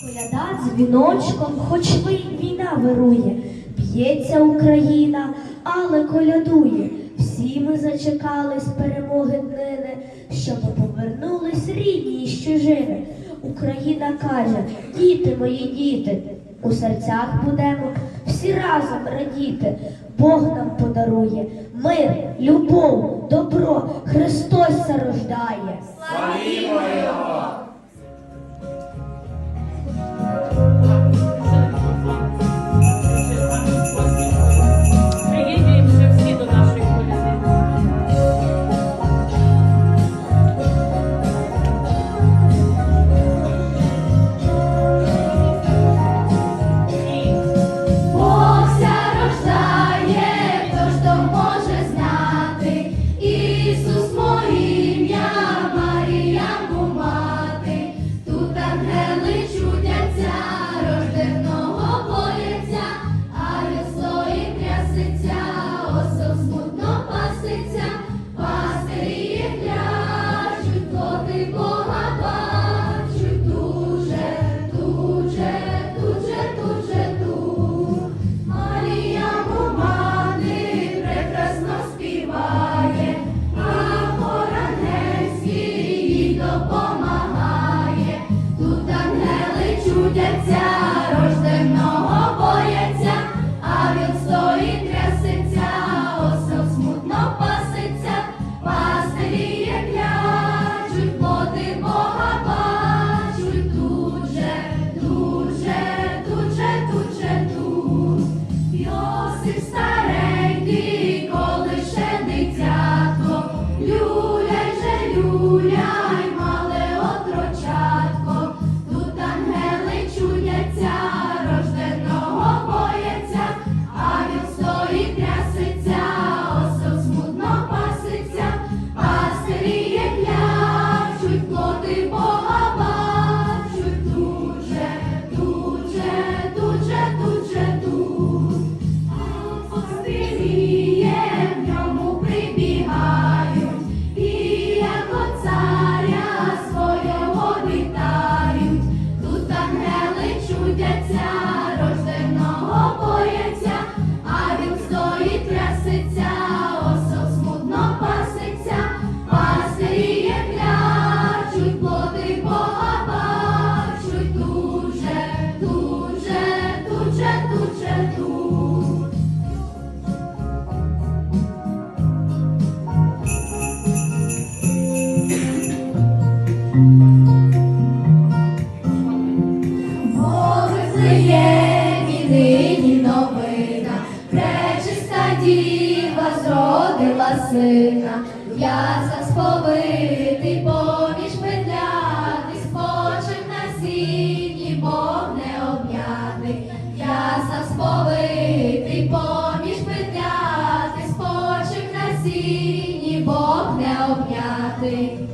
Коляда дзвіночком, хоч війна вирує, б'ється Україна, але колядує. Всі ми зачекались перемоги днини, щоб повернулись рідні і щужини. Україна каже, діти мої, діти, у серцях будемо всі разом радіти. Бог нам подарує мир, любов, добро, Христос зарождає. Славімо Його! Oklahoma. Бога зродила сина, я сповитий поміж петляти, спочив на сіні, Бог не обняти, я сповитий поміж петляти, спочив на сіні, Бог не обняти.